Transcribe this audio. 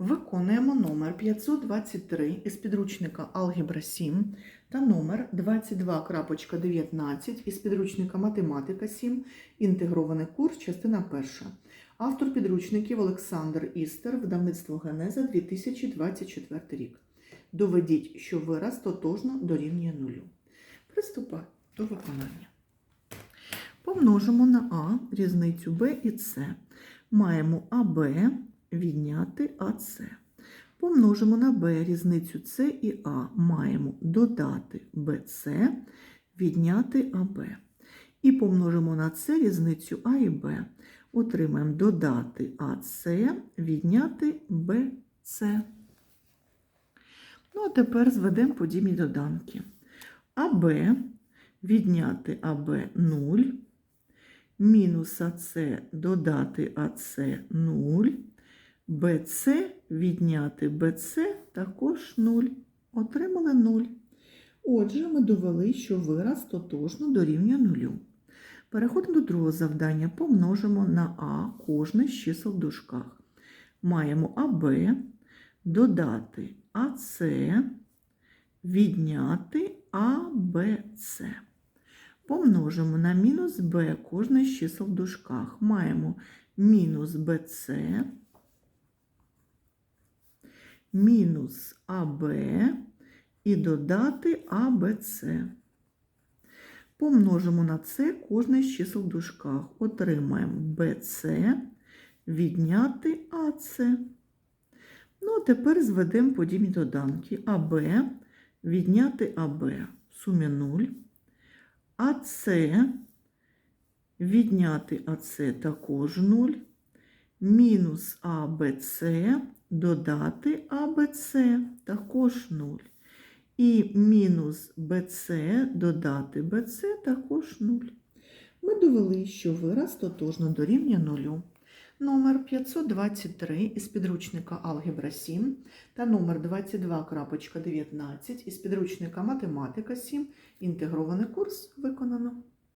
Виконуємо номер 523 із підручника Алгебра 7 та номер 22.19 із підручника Математика 7, інтегрований курс, частина 1. Автор підручників Олександр Істер, видавництво Генеза 2024 рік. Доведіть, що вираз тотожно дорівнює нулю. Приступай до виконання. Помножимо на А різницю Б і С. Маємо АБ відняти АС. Помножимо на Б різницю С і А. Маємо додати БС, відняти АБ. І помножимо на С різницю А і Б. Отримаємо додати АС, відняти БС. Ну, а тепер зведемо подібні доданки. АБ відняти АБ 0, мінус АС додати АС 0, БС відняти БС також 0. Отримали 0. Отже, ми довели, що вираз тотожно дорівнює 0. Переходимо до другого завдання. Помножимо на А кожне з чисел в дужках. Маємо АБ додати АС, відняти АБЦ. Помножимо на мінус b кожне з чисел в дужках. Маємо мінус БЦ, мінус АБ і додати АБЦ. Помножимо на С кожне з чисел в дужках. Отримаємо БЦ, відняти АЦ. Ну, а тепер зведемо подібні доданки. АБ відняти АБ в сумі 0. АС відняти АС також 0. Мінус АБЦ додати АБЦ також 0. І мінус БЦ додати БЦ також 0. Ми довели, що вираз тотожно дорівнює 0. Номер 523 із підручника Алгебра 7 та номер 22.19 із підручника Математика 7. Інтегрований курс виконано.